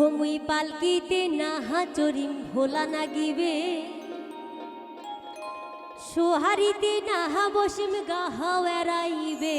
ওমুই পালকিতে নাহা চরিম ভোলা নাগিবে। সোহারিতে নাহা বসিম গাহা এড়াইবে।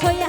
छोया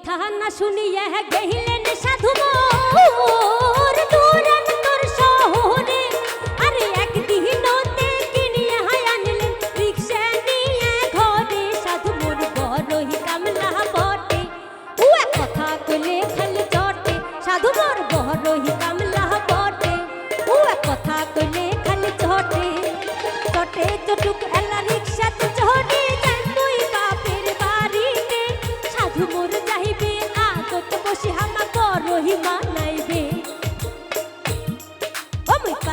কথা না শুনিয়া গেহিলেন সাধু মন